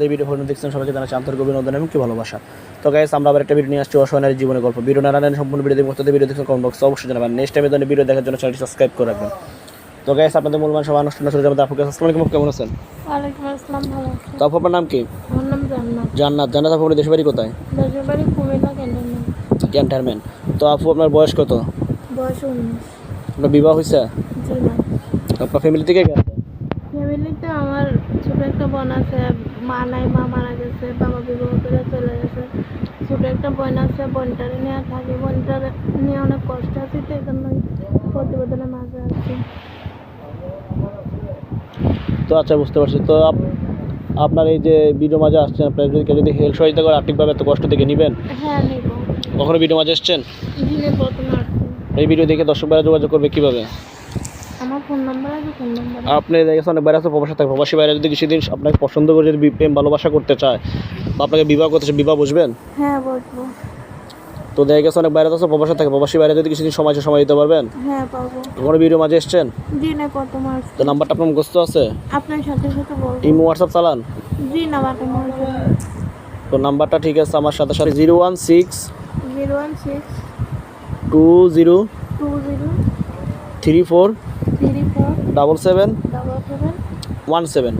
এই video phone দেখছেন সবাইকে জানাচ্ছি আন্তরিক অভিনন্দন এবং কি ভালোবাসা। তো গাইস আমরা আবার একটা ভিডিও নিয়ে আসছি অসহায়ের জীবনের গল্প। ভিডিও না নারায়ণ সম্পূর্ণ ভিডিও দেখতে ভিডিও দেখছেন কমেন্ট বক্সে অবশ্যই জানাবেন। নেক্সট টাইমে ধরনের ভিডিও দেখার জন্য চ্যানেলটি সাবস্ক্রাইব করে রাখবেন। তো গাইস আপনাদের মূলমান সবাই অনুষ্ঠান শুরু যাবেন আপনাকে আসসালামু আলাইকুম কেমন আছেন? ওয়ালাইকুম আসসালাম ভালো আছি। তো আপু আপনার নাম কি? আমার নাম জান্নাত। জান্নাত। জান্নাত আপু আপনার দেশের বাড়ি কোথায়? দেশের বাড়ি কুমিল্লা ক্যান্টনমেন্ট। ক্যান্টারম্যান তো আপু আপনার বয়স কত? বয়স উনিশ। আপনার বিবাহ হয়েছে? জি না আপনার ফ্যামিলি থেকে কে আছে? ফ্যামিলিতে আমার ছোট একটা বোন আছে মা নাই মা মারা গেছে বাবা বিবাহ করে চলে গেছে। ছোট একটা বোন আছে বোনটারে নিয়ে থাকি বোনটার নিয়ে অনেক কষ্ট আছে তো এই জন্য প্রতিবেদনের মাঝে আছি। তো আচ্ছা বুঝতে পারছি। তো আপনার এই যে ভিডিও মাঝে আসছেন আপনার যদি কেউ যদি হেল্প সহযোগিতা করে আর্থিকভাবে এত কষ্ট থেকে নেবেন? হ্যাঁ নিব। কখনো ভিডিও মাঝে এসছেন? এই ভিডিও দেখে দর্শক যোগাযোগ করবে কীভাবে? আমার ফোন নাম্বার আছে ফোন নাম্বার আপনি দেখেছেন অনেক বাইরে আছে প্রবাসে থাকে প্রবাসী বাইরে যদি কিছুদিন আপনাকে পছন্দ করে যদি প্রেম ভালোবাসা করতে চায় বা আপনাকে বিবাহ করতে চায় বিবাহ বুঝবেন? হ্যাঁ বসবো তো দেখা গেছে অনেক বাইরে আছে প্রবাসে থাকে প্রবাসী বাইরে যদি কিছুদিন সময় সময় দিতে পারবেন? হ্যাঁ পাবো ভিডিও মাঝে এসছেন? দিনে প্রথম আসছি তো নাম্বারটা আপনার মুখস্থ আছে? আপনার সাথে সাথে বলব। ইমো হোয়াটসঅ্যাপ চালান। জি না বাটা তো নাম্বারটা ঠিক আছে আমার সাথে সাথে zero one six zero one six two zero two zero three four double seven one seven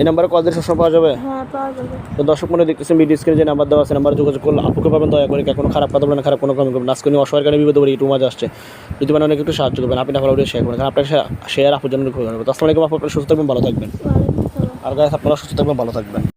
এই নাম্বারে কল দিয়ে সবসময় পাওয়া যাবে? হ্যাঁ তো দর্শক মনে দেখতেছেন ভিডিও স্ক্রিনে যে নাম্বার দেওয়া আছে নাম্বারে যোগাযোগ করলে আপুকে পাবেন দয়া করে কোনো খারাপ কথা বলেন খারাপ কোনো কমেন্ট করবেন আজকে উনি অসহায় কারণে বিপদে পড়ে একটু মাঝে আসছে। যদি মানে অনেক একটু সাহায্য করবেন আপনি না ভালো শেয়ার করবেন। কারণ আপনার শেয়ার আপুর জন্য খুব ভালো। হবে তো আসসালামু আলাইকুম আপু আপনারা সুস্থ থাকবেন ভালো থাকবেন। আর গাছ আপনারা সুস্থ থাকবেন ভালো থাকবেন।